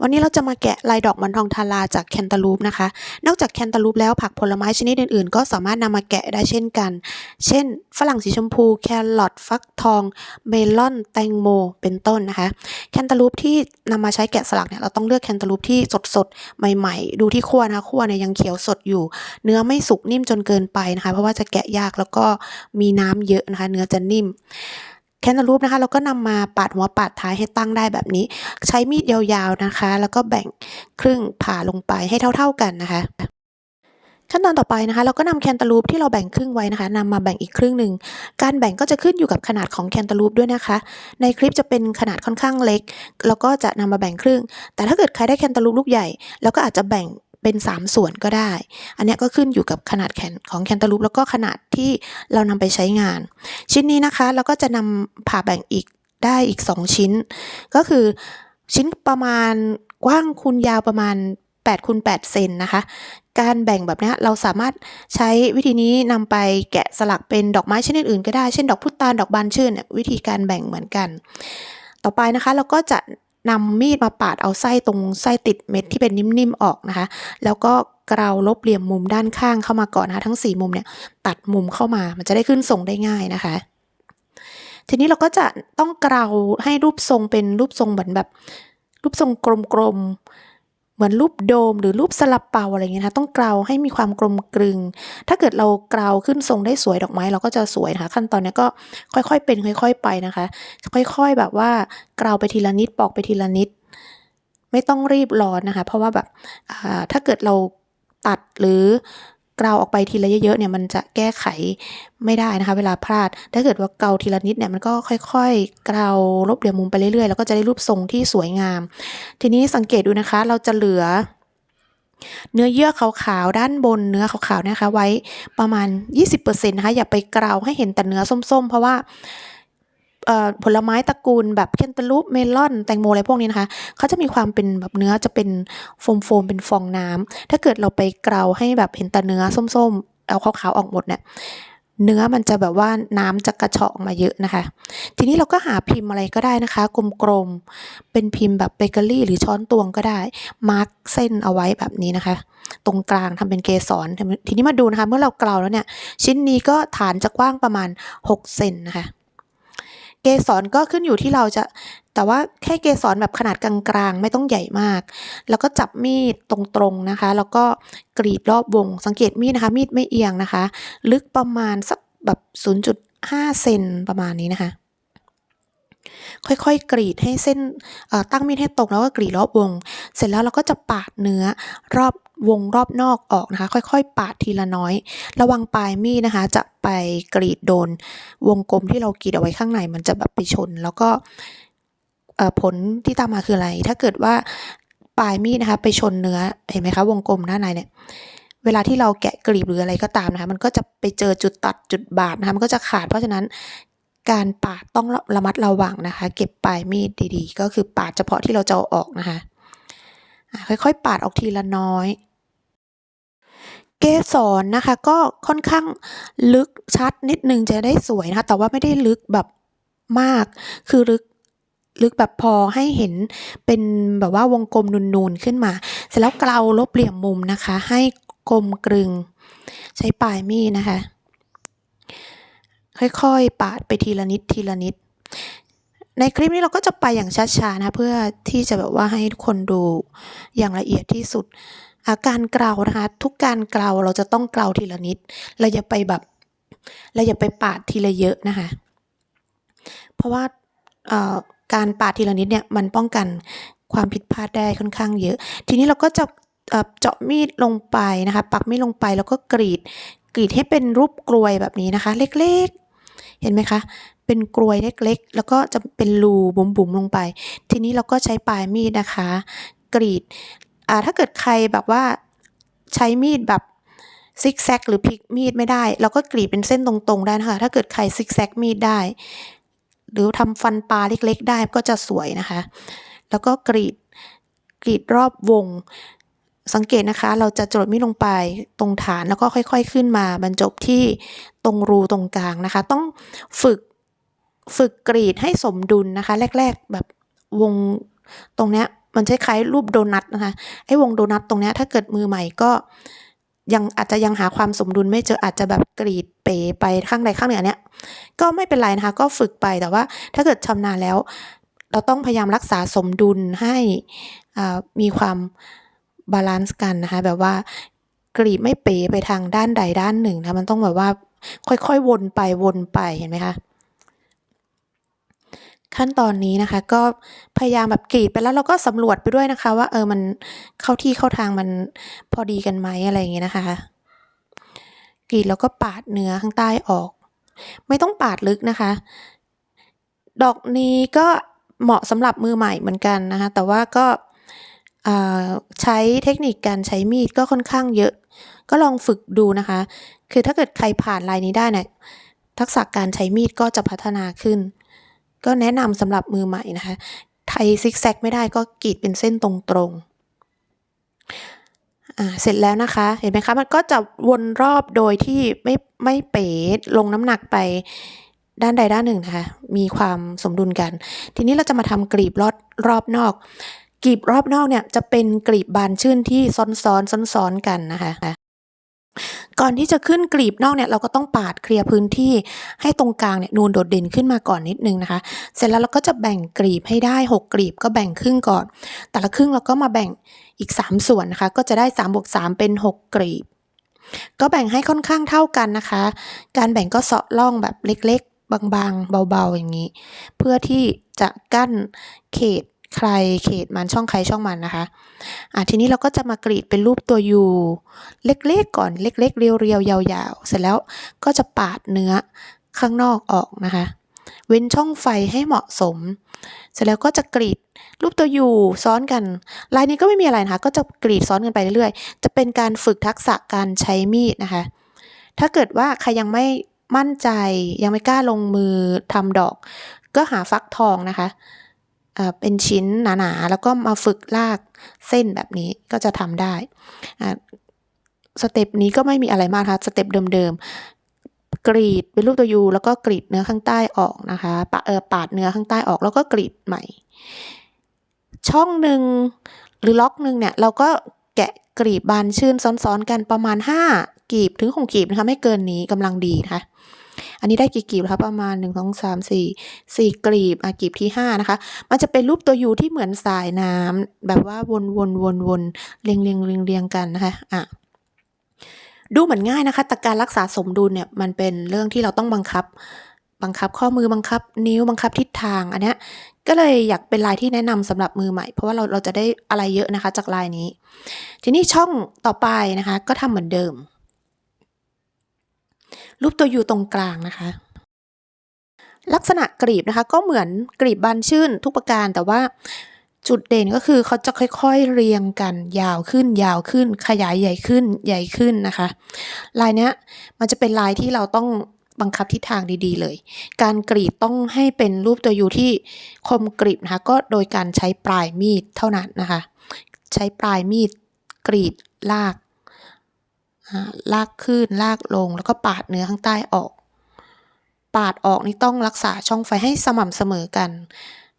วันนี้เราจะมาแกะลายดอกมอนทองทาราจากแคนตาลูปนะคะ นอกจากแคนตาลูปแล้วผักผลไม้ชนิดอื่นๆ ก็สามารถนำมาแกะได้เช่นกัน เช่น ฝรั่งสีชมพู แครอทฟักทอง เมลอน แตงโม เป็นต้นนะคะแคนตาลูปที่นำมาใช้แกะสลักเนี่ยเราต้องเลือกแคนตาลูปที่สดๆใหม่ๆ ดูที่ขั้วนะคะขั้วเนี่ยยังเขียวสดอยู่ เนื้อไม่สุกนิ่มจนเกินไปนะคะ เพราะว่าจะแกะยากแล้วก็มีน้ำเยอะนะคะ เนื้อจะนิ่ม แคนตาลูปนะคะเราก็นำมาปาดหัวปาดท้ายให้ตั้งได้แบบนี้ ใช้มีดยาวๆนะคะ แล้วก็แบ่งครึ่งผ่าลงไปให้เท่า ๆกันนะคะ ขั้นตอนต่อไปนะคะเราก็นำแคนตาลูปที่เราแบ่งครึ่งไว้นะคะนำมาแบ่งอีกครึ่งหนึ่งการแบ่งก็จะขึ้นอยู่กับขนาดของแคนตาลูปด้วยนะคะ ในคลิปจะเป็นขนาดค่อนข้างเล็ก แล้วก็จะนำมาแบ่งครึ่ง แต่ถ้าเกิดใครได้แคนตาลูปลูกใหญ่ แล้วก็อาจจะแบ่ง เป็น 3 ส่วนก็ได้ อันเนี้ยก็ขึ้นอยู่กับขนาดแขนของแคนตาลูปแล้วก็ขนาดที่เรานำไปใช้งาน ชิ้นนี้นะคะเราก็จะนำผ่าแบ่งอีกได้อีก 2 ชิ้น ก็คือชิ้นประมาณกว้างคูณยาวประมาณ8คูณ8เซนนะคะ การแบ่งแบบนี้เราสามารถใช้วิธีนี้นำไปแกะสลักเป็นดอกไม้ชนิดอื่นก็ได้ เช่นดอกพุตานดอกบานชื่นเนี่ยวิธีการแบ่งเหมือนกัน ต่อไปนะคะเราก็จะ นำมีดมาปาดเอาไส้ตรงไส้ติดเม็ดที่เป็นนิ่มๆออกนะคะ แล้วก็กราวลบเหลี่ยมมุมด้านข้างเข้ามาก่อนนะคะทั้ง 4 มุมเนี่ยตัดมุมเข้ามามันจะได้ขึ้นทรงได้ง่ายนะคะ ทีนี้เราก็จะต้องกราวให้รูปทรงเป็นรูปทรงเหมือนแบบ รูปทรงกลมๆ มือนรูปโดมหรือรูปสลับเปาอะไรเงี้ยนะคะต้องเกลาให้มีความกลมกลึง ถ้าเกิดเราเกลาขึ้นทรงได้สวยดอกไม้เราก็จะสวยนะคะ ขั้นตอนนี้ก็ค่อยๆเป็นค่อย ๆ ไปนะคะ ค่อย ๆแบบว่าเกลาไปทีละนิดปอกไปทีละนิด ไม่ต้องรีบร้อนนะคะ เพราะว่าแบบถ้าเกิดเราตัดหรือ กลาวออกไปทีละเยอะๆเนี่ยมันจะแก้ไขไม่ได้นะคะ เวลาพลาด ถ้าเกิดว่าเกาทีละนิดเนี่ยมันก็ค่อยๆกลาวลบเหลี่ยมมุมไปเรื่อยๆ แล้วก็จะได้รูปทรงที่สวยงาม ทีนี้สังเกตดูนะคะ เราจะเหลือ เนื้อเยื่อขาวๆด้านบนเนื้อขาวๆนะคะ ไว้ประมาณ 20%นะคะอย่าไปกลาวให้เห็นแต่เนื้อส้มๆ เพราะว่า ผลไม้ตระกูลแบบแคนตาลูปเมลอน แตงโมอะไรพวกนี้นะคะเขาจะมีความเป็นแบบเนื้อจะเป็นโฟมๆเป็นฟองน้ำถ้าเกิดเราไปเกลาให้แบบเห็นแต่เนื้อส้มๆเอาขาวๆออกหมดเนี่ยเนื้อมันจะแบบว่าน้ำจะกระเฉาะออกมาเยอะนะคะ ทีนี้เราก็หาพิมพ์อะไรก็ได้นะคะ กลมๆ เป็นพิมพ์แบบเบเกอรี่หรือช้อนตวงก็ได้ มาร์กเส้นเอาไว้แบบนี้นะคะ ตรงกลางทำเป็นเกสร ทีนี้มาดูนะคะ เมื่อเราเกลาแล้วเนี่ย ชิ้นนี้ก็ฐานจะกว้างประมาณ 6 เซนนะคะ เกสรก็ขึ้นอยู่ที่เราจะ แต่ว่าแค่เกสรแบบขนาดกลางๆ ไม่ต้องใหญ่มาก แล้วก็จับมีดตรงๆนะคะ แล้วก็กรีดรอบวง สังเกตมีดนะคะ มีดไม่เอียงนะคะ ลึกประมาณสักแบบ 0.5 เซนประมาณนี้นะคะ ค่อยๆ กรีดให้เส้นตั้งมีดให้ตรงแล้วก็กรีดรอบวง เสร็จแล้วเราก็จะปาดเนื้อรอบ วงรอบนอกออกนะคะ ค่อยๆ ปาดทีละน้อย ระวังปลายมีดนะคะ จะไปกรีดโดน วงกลมที่เรากรีดเอาไว้ข้างในมันจะแบบไปชน แล้วก็ผลที่ตามมาคืออะไร ถ้าเกิดว่าปลายมีดนะคะ ไปชนเนื้อเห็นไหมคะวงกลมด้านในเนี่ยเวลาที่เราแกะกรีบหรืออะไรก็ตามนะคะ มันก็จะไปเจอจุดตัดจุดบาดนะคะมันก็จะขาดเพราะฉะนั้นการปาดต้องระมัดระวังนะคะ เก็บปลายมีดดีๆ ก็คือปาดเฉพาะที่เราจะเอาออกนะคะ ค่อยๆ ปาดออกทีละน้อย เกสรนะคะก็ค่อนข้างลึกชัดนิดนึงจะได้สวยนะคะ แต่ว่าไม่ได้ลึกแบบมาก คือลึกลึกแบบพอให้เห็นเป็นแบบว่าวงกลมนูนๆขึ้นมา เสร็จแล้วเกลาลบเหลี่ยมมุมนะคะ ให้กลมกลึง ใช้ปลายมีดนะคะ ค่อยๆ ปาดไปทีละนิดทีละนิด ในคลิปนี้เราก็จะไปอย่างช้าๆนะเพื่อที่จะแบบว่าให้ทุกคนดูอย่างละเอียดที่สุด อาการเกลานะคะทุกการเกลาเราจะต้องเกลาทีละนิด เราอย่าไปแบบเราอย่าไปปาดทีละเยอะนะคะ เพราะว่าการปาดทีละนิดเนี่ยมันป้องกันความผิดพลาดได้ค่อนข้างเยอะ ทีนี้เราก็จะเจาะมีดลงไปนะคะ ปักมีดลงไปแล้วก็กรีดกรีดให้เป็นรูปกลวยแบบนี้นะคะ เล็กๆ เห็นไหมคะ เป็นกลวยเล็กๆ แล้วก็จะเป็นรูบุ๋มๆลงไป ทีนี้เราก็ใช้ปลายมีดนะคะ กรีดถ้าเกิดใครแบบว่าใช้มีดแบบซิกแซกหรือพลิกมีดไม่ได้ เราก็กรีดเป็นเส้นตรงๆได้นะคะ ถ้าเกิดใครซิกแซกมีดได้ หรือทำฟันปลาเล็ก ๆ ได้ก็จะสวยนะคะ แล้วก็กรีดกรีดรอบวงสังเกตนะคะ เราจะจดมีดลงไปตรงฐานแล้วก็ค่อย ๆ ขึ้นมาบรรจบที่ตรงรูตรงกลางนะคะ ต้องฝึก ฝึกกรีดให้สมดุลนะคะ แรก ๆแบบวงตรงเนี้ยมันคล้ายๆรูปโดนัทนะคะไอ้วงโดนัทตรงเนี้ยถ้าเกิดมือใหม่ก็ยังอาจจะยังหาความสมดุลไม่เจออาจจะแบบกรีดเป๋ไปข้างใดข้างหนึ่งอันเนี้ยก็ไม่เป็นไรนะคะ ก็ฝึกไปแต่ว่าถ้าเกิดชำนาญแล้ว เราต้องพยายามรักษาสมดุลให้อ่ามีความบาลานซ์กันนะคะ แบบว่ากรีดไม่เป๋ไปทางด้านใดด้านหนึ่งนะมันต้องแบบว่าค่อยๆวนไปวนไปเห็นไหมคะ ขั้นตอนนี้นะคะ ก็พยายามแบบกรีดไปแล้วเราก็สำรวจไปด้วยนะคะ ว่าเออมันเข้าที่เข้าทางมันพอดีกันไหมอะไรอย่างเงี้ยนะคะกรีดแล้วก็ปาดเนื้อข้างใต้ออก ไม่ต้องปาดลึกนะคะ ดอกนี้ก็เหมาะสำหรับมือใหม่เหมือนกันนะคะ แต่ว่าก็ใช้เทคนิคการใช้มีดก็ค่อนข้างเยอะ ก็ลองฝึกดูนะคะ คือถ้าเกิดใครผ่านลายนี้ได้เนี่ยทักษะการใช้มีดก็จะพัฒนาขึ้น ก็แนะนำสำหรับมือใหม่นะคะ ไทยซิกแซกไม่ได้ก็กรีดเป็นเส้นตรงๆอเสร็จแล้วนะคะ เห็นไหมคะ มันก็จะวนรอบโดยที่ไม่ไม่เป๋ลงน้ำหนักไปด้านใดด้านหนึ่งนะคะ มีความสมดุลกัน ทีนี้เราจะมาทำกรีบรอบรอบนอกกรีบรอบนอกเนี่ยจะเป็นกรีบบานชื่นที่ซ้อนซ้อนซ้อนซ้อนๆกันนะคะ ก่อนที่จะขึ้นกรีบนอกเนี่ยเราก็ต้องปาดเคลียร์พื้นที่ให้ตรงกลางเนี่ยนูนโดดเด่นขึ้นมาก่อนนิดนึงนะคะ เสร็จแล้วเราก็จะแบ่งกรีบให้ได้ 6กรีบก็แบ่งครึ่งก่อน แต่ละครึ่งเราก็มาแบ่งอีก 3 ส่วนนะคะ ก็จะได้3บวก3เป็น 6กรีบ ก็แบ่งให้ค่อนข้างเท่ากันนะคะ การแบ่งก็เสาะล่องแบบเล็กๆ บางๆ เบาๆอย่างนี้ เพื่อที่จะกั้นเขต ใครเขตมันช่องใครช่องมันนะคะอะทีนี้เราก็จะมากรีดเป็นรูปตัวยูเล็กๆก่อนเล็กๆเรียวๆยาวๆ เสร็จแล้วก็จะปาดเนื้อข้างนอกออกนะคะ เว้นช่องไฟให้เหมาะสม เสร็จแล้วก็จะกรีดรูปตัวยูซ้อนกัน ลายนี้ก็ไม่มีอะไรนะคะ ก็จะกรีดซ้อนกันไปเรื่อยๆ จะเป็นการฝึกทักษะการใช้มีดนะคะ ถ้าเกิดว่าใครยังไม่มั่นใจยังไม่กล้าลงมือทำดอก ก็หาฟักทองนะคะ เป็นชิ้นหนาๆ แล้วก็มาฝึกลากเส้นแบบนี้ก็จะทำได้อ่าสเต็ปนี้ก็ไม่มีอะไรมากค่ะสเต็ปเดิมๆ กรีดเป็นรูปตัวยูแล้วก็กรีดเนื้อข้างใต้ออกนะคะปะเออปาดเนื้อข้างใต้ออกแล้วก็กรีดใหม่ ช่องหนึ่งหรือล็อกหนึ่งเนี่ยเราก็แกะกรีบบานชื่นซ้อนๆกันประมาณ 5 กีบถึง 6 กีบนะคะไม่เกินนี้กำลังดีนะคะ อันนี้ได้กี่กลีบคะประมาณ 1 2 3 4 4กรีบอะกลีบที่ 5 นะคะ มันจะเป็นรูปตัวยูที่เหมือนสายน้ำแบบว่าวนวนวนวนเรียงเรียงเรียงเรียงกันนะคะอะดูเหมือนง่ายนะคะแต่การรักษาสมดุลเนี่ยมันเป็นเรื่องที่เราต้องบังคับ บังคับข้อมือบังคับ นิ้วบังคับทิศทางอันนี้ก็เลยอยากเป็นลายที่แนะนำสำหรับมือใหม่ เพราะว่าเราเราจะได้อะไรเยอะนะคะจากลายนี้ ทีนี้ช่องต่อไปนะคะ ก็ทำเหมือนเดิม รูปตัวยูตรงกลางนะคะ ลักษณะกรีบนะคะ ก็เหมือนกรีบบานชื่นทุกประการแต่ว่าจุดเด่นก็คือเขาจะค่อยๆเรียงกันยาวขึ้นยาวขึ้น ขยายใหญ่ขึ้นใหญ่ขึ้นนะคะ ลายเนี้ยมันจะเป็นลายที่เราต้องบังคับทิศทางดีๆเลย การกรีดต้องให้เป็นรูปตัวยูที่คมกริบนะคะ ก็โดยการใช้ปลายมีดเท่านั้นนะคะ ใช้ปลายมีดกรีดลาก ลากขึ้นลากลง แล้วก็ปาดเนื้อข้างใต้ออก ปาดออกนี่ต้องรักษาช่องไฟให้สม่ำเสมอกัน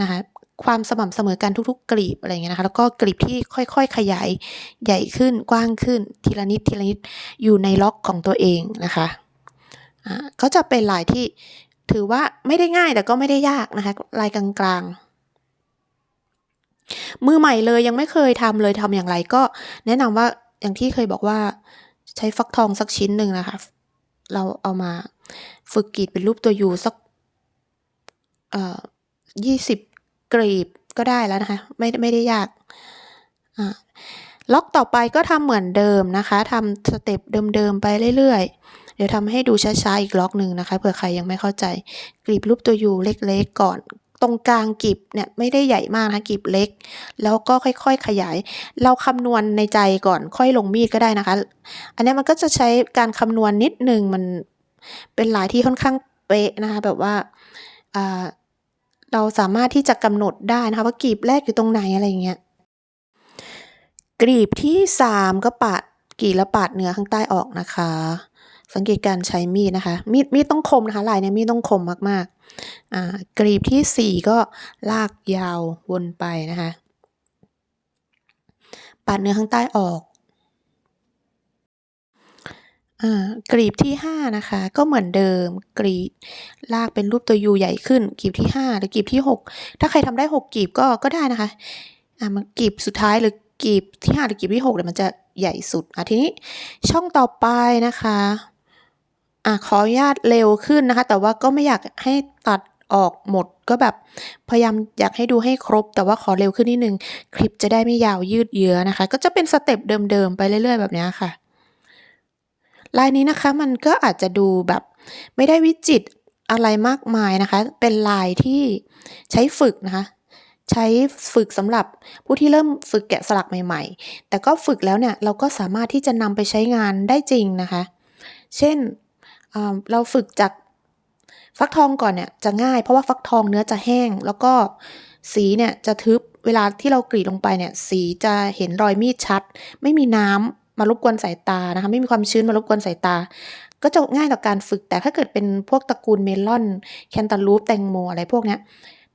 นะคะความสม่ำเสมอกันทุก ๆ กลีบอะไรเงี้ยนะคะแล้วก็กลีบที่ค่อยๆ ขยายใหญ่ขึ้นกว้างขึ้น ทีละนิดทีละนิดอยู่ในล็อกของตัวเองนะคะก็จะเป็นลายที่ถือว่าไม่ได้ง่ายแต่ก็ไม่ได้ยากนะคะลายกลางๆมือใหม่เลยยังไม่เคยทำเลยทำอย่างไรก็แนะนำว่าอย่างที่เคยบอกว่า ใช้ฟักทองสักชิ้นหนึ่งนะคะ เราเอามาฝึกกรีดเป็นรูปตัวยูสักเอ่อยี่สิบกรีบก็ได้แล้วนะคะ ไม่ไม่ได้ยากอ่าล็อกต่อไปก็ทำเหมือนเดิมนะคะทำสเต็ปเดิมๆไปเรื่อยๆ เดี๋ยวทำให้ดูช้าๆอีกล็อกหนึ่งนะคะเผื่อใครยังไม่เข้าใจกรีบรูปตัวยูเล็กๆก่อน ตรงกลางกีบเนี่ยไม่ได้ใหญ่มากนะคะกีบเล็ก แล้วก็ค่อยๆขยาย เราคำนวณในใจก่อนค่อยลงมีดก็ได้นะคะ อันนี้มันก็จะใช้การคำนวณนิดหนึ่งมันเป็นลายที่ค่อนข้างเป๊ะนะคะแบบว่าเราสามารถที่จะกำหนดได้นะคะว่ากีบแรกอยู่ตรงไหนอะไรเงี้ยกรีบที่สามก็ปาดกีแล้วปาดเนื้อข้างใต้ออกนะคะ สังเกตการใช้มีดนะคะ มีดมีดต้องคมนะคะลายเนี้ยมีดต้องคมมากๆ กรีบที่สี่ก็ลากยาววนไปนะคะปาดเนื้อข้างใต้ออกอ่ากลีบที่ 5 นะคะ ก็เหมือนเดิมกรีดลากเป็นรูปตัวยูใหญ่ขึ้นกลีบที่ 5 หรือกลีบที่ 6 ถ้าใครทำได้ 6กลีบก็ก็ได้นะคะอ่ามากลีบสุดท้ายหรือกลีบที่5หรือกลีบที่6เนี่ยมันจะใหญ่สุดอ่าทีนี้ช่องต่อไปนะคะ อ่าขออนุญาตเร็วขึ้นนะคะ แต่ว่าก็ไม่อยากให้ตัดออกหมดก็แบบพยายามอยากให้ดูให้ครบ แต่ว่าขอเร็วขึ้นนิดนึง คลิปจะได้ไม่ยาวยืดเยื้อนะคะ ก็จะเป็นสเต็ปเดิมๆไปเรื่อยๆ แบบนี้ค่ะลายนี้นะคะมันก็อาจจะดูแบบไม่ได้วิจิตอะไรมากมายนะคะ เป็นลายที่ใช้ฝึกนะคะ ใช้ฝึกสำหรับผู้ที่เริ่มฝึกแกะสลักใหม่ ๆ แต่ก็ฝึกแล้วเนี่ยเราก็สามารถที่จะนำไปใช้งานได้จริงนะคะ เช่น เราฝึกจากฟักทองก่อนเนี่ยจะง่ายเพราะว่าฟักทองเนื้อจะแห้ง แล้วก็สีเนี่ยจะทึบเวลาที่เรากรีดลงไปเนี่ยสีจะเห็นรอยมีดชัด ไม่มีน้ำมารบกวนสายตานะคะไม่มีความชื้นมารบกวนสายตา ก็จะง่ายต่อการฝึกแต่ถ้าเกิดเป็นพวกตระกูลเมลอน แคนตาลูปแตงโมอะไรพวกเนี้ย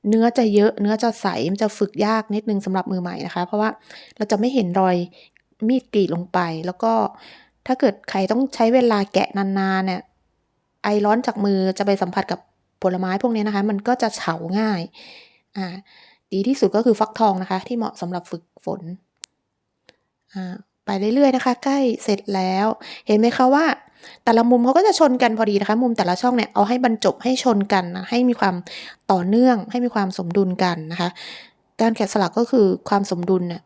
เนื้อจะเยอะเนื้อจะใสมันจะฝึกยากนิดนึงสำหรับมือใหม่นะคะ เพราะว่าเราจะไม่เห็นรอยมีดกรีดลงไป แล้วก็ถ้าเกิดใครต้องใช้เวลาแกะนานๆเนี่ย ไอร้อนจากมือจะไปสัมผัสกับผลไม้พวกนี้นะคะ มันก็จะเฉาง่าย อ่า ดีที่สุดก็คือฟักทองนะคะ ที่เหมาะสำหรับฝึกฝน อ่า ไปเรื่อยๆนะคะ ใกล้เสร็จแล้ว เห็นไหมคะว่า แต่ละมุมเขาก็จะชนกันพอดีนะคะ มุมแต่ละช่องเนี่ยเอาให้บรรจบให้ชนกันนะให้มีความต่อเนื่อง ให้มีความสมดุลกันนะคะ การแกะสลักก็คือความสมดุลน่ะ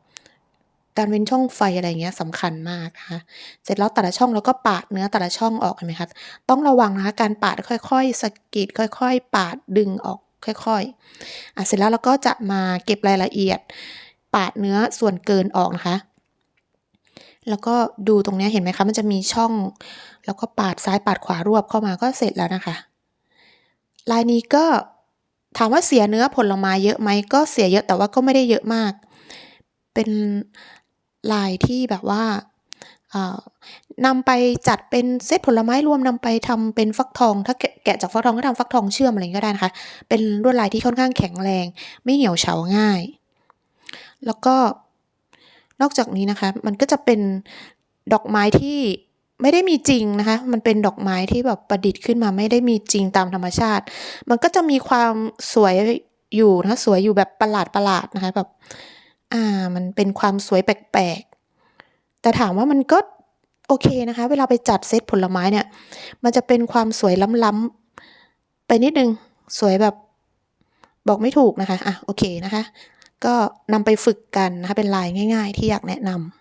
การเว้นช่องไฟอะไรเงี้ยสำคัญมากนะคะเสร็จแล้วแต่ละช่องเราก็ปาดเนื้อแต่ละช่องออกเห็นไหมคะต้องระวังนะคะการปาดค่อยๆสะกิดค่อย ๆ ปาดดึงออกค่อยๆอ่าเสร็จแล้วเราก็จะมาเก็บรายละเอียด ปาดเนื้อส่วนเกินออกนะคะแล้วก็ดูตรงนี้เห็นไหมคะ มันจะมีช่อง แล้วก็ปาดซ้ายปาดขวารวบเข้ามาก็เสร็จแล้วนะคะ ลายนี้ก็ถามว่าเสียเนื้อผลไม้เยอะไหมก็เสียเยอะแต่ว่าก็ไม่ได้เยอะมาก เป็น ลายที่แบบว่าอ่านำไปจัดเป็นเซตผลไม้รวมนำไปทำเป็นฟักทอง ถ้าแกะจากฟักทองก็ทำฟักทองเชื่อมอะไรก็ได้นะคะ เป็นลวดลายที่ค่อนข้างแข็งแรง ไม่เหี่ยวเฉาง่าย แล้วก็นอกจากนี้นะคะ มันก็จะเป็นดอกไม้ที่ไม่ได้มีจริงนะคะ มันเป็นดอกไม้ที่แบบประดิษฐ์ขึ้นมาไม่ได้มีจริงตามธรรมชาติ มันก็จะมีความสวยอยู่นะะสวยอยู่แบบประหลาดๆนะคะแบบ อ่า มันเป็นความสวยแปลกๆ แต่ถามว่ามันก็โอเคนะคะ เวลาไปจัดเซตผลไม้เนี่ย มันจะเป็นความสวยล้ำๆ ไปนิดนึง สวยแบบบอกไม่ถูกนะคะ อ่าโอเคนะคะ ก็นำไปฝึกกันนะคะ เป็นลายง่าย ๆ ที่อยากแนะนำ